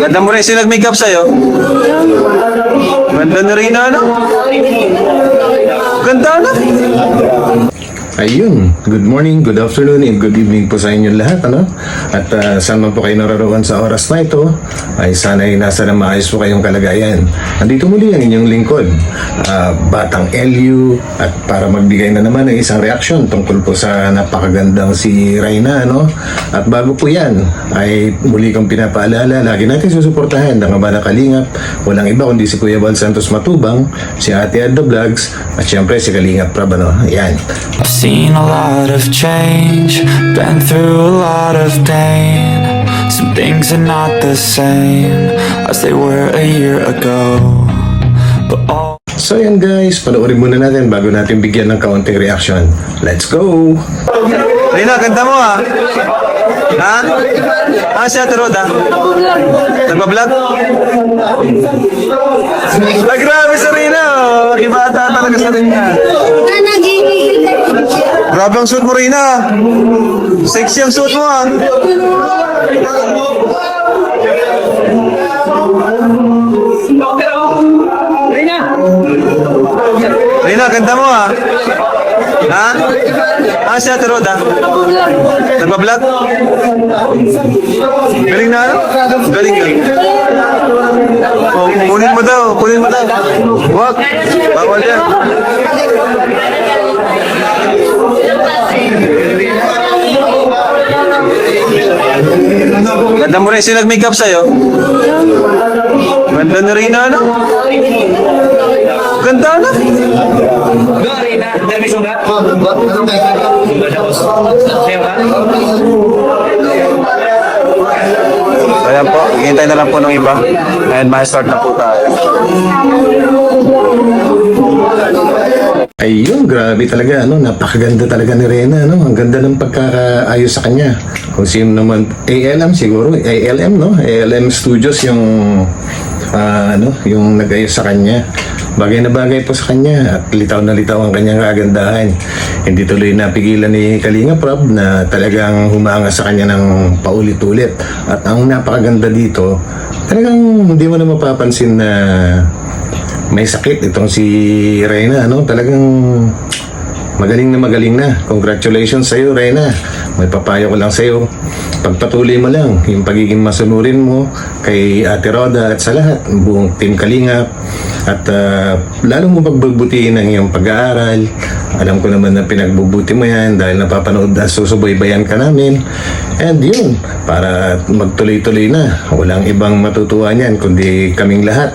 Ganda mo rin sila nag-makeup sa'yo. Ganda na rin ano? Ganda na. Ayun, good morning, good afternoon, and good evening po sa inyo lahat, ano? At uh, saan man po kayo naroroon sa oras na ito, ay sana'y nasa na maayos po kayong kalagayan. Nandito muli ang inyong lingkod, ah, Batang LU, at para magbigay na naman ng isang reaksyon tungkol po sa napakagandang si Reyna, ano? At bago po yan, ay muli kong pinapaalala, lagi natin susuportahan ng Abana Kalingap, walang iba kundi si Kuya Val Santos Matubang, si Ate Adda Vlogs, at syempre si Kalingap Prab, ano? I've seen a lot of change, been through a lot of pain. Some things are not the same as they were a year ago. But all So yan guys, panoorin muna natin bago natin bigyan ng kaunting reaction. Let's go! Rina, ganda mo ah. Ha? Ah, si Ate Roda. Nagpa-vlog? Ay, grabe si Rina. oh. Ibata talaga sa Rina. Na Grabe ang suit mo, Rina. Sexy ang suit mo ah. Rina, ganda mo ah. Ha? Ah, si Ate Roda. Nagpa-vlog? Galing na ano? Galing galing. Oh, kunin mo daw, kunin mo daw. Wag, bawal yan. Ganda mo rin sila nag-makeup sa'yo. Ganda na rin ano? Ganda na. So ayan po, hintay na lang po ng iba. And may start na po tayo. Ayun, grabe talaga, ano, napakaganda talaga ni Rena, ano, ang ganda ng pagkakaayos sa kanya. Kung sino naman, ALM siguro, ALM, no? ALM Studios yung, ah, ano, yung nag-ayos sa kanya. Bagay na bagay po sa kanya at litaw na litaw ang kanyang kagandahan. Hindi tuloy napigilan ni Kalinga Prab na talagang humanga sa kanya ng paulit-ulit. At ang napakaganda dito, talagang hindi mo na mapapansin na may sakit itong si Reyna, ano? Talagang magaling na magaling na. Congratulations sa iyo, Reyna. May papayo ko lang sa iyo. Pagpatuloy mo lang yung pagiging masunurin mo kay Ate Roda at sa lahat, buong Team Kalingap. At uh, lalo mo pagbubutihin ang iyong pag-aaral. Alam ko naman na pinagbubuti mo yan dahil napapanood at susubaybayan ka namin. And yun, para magtuloy-tuloy na. Walang ibang matutuwa niyan kundi kaming lahat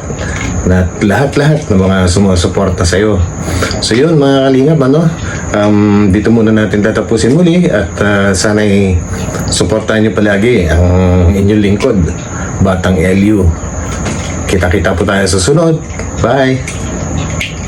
na lahat-lahat ng mga sumusuporta sa iyo. So yun mga kalingap, ano, um, dito muna natin tatapusin muli at uh, sana'y suportahan niyo palagi ang inyong lingkod, Batang LU. Kita-kita po tayo sa sunod. Bye!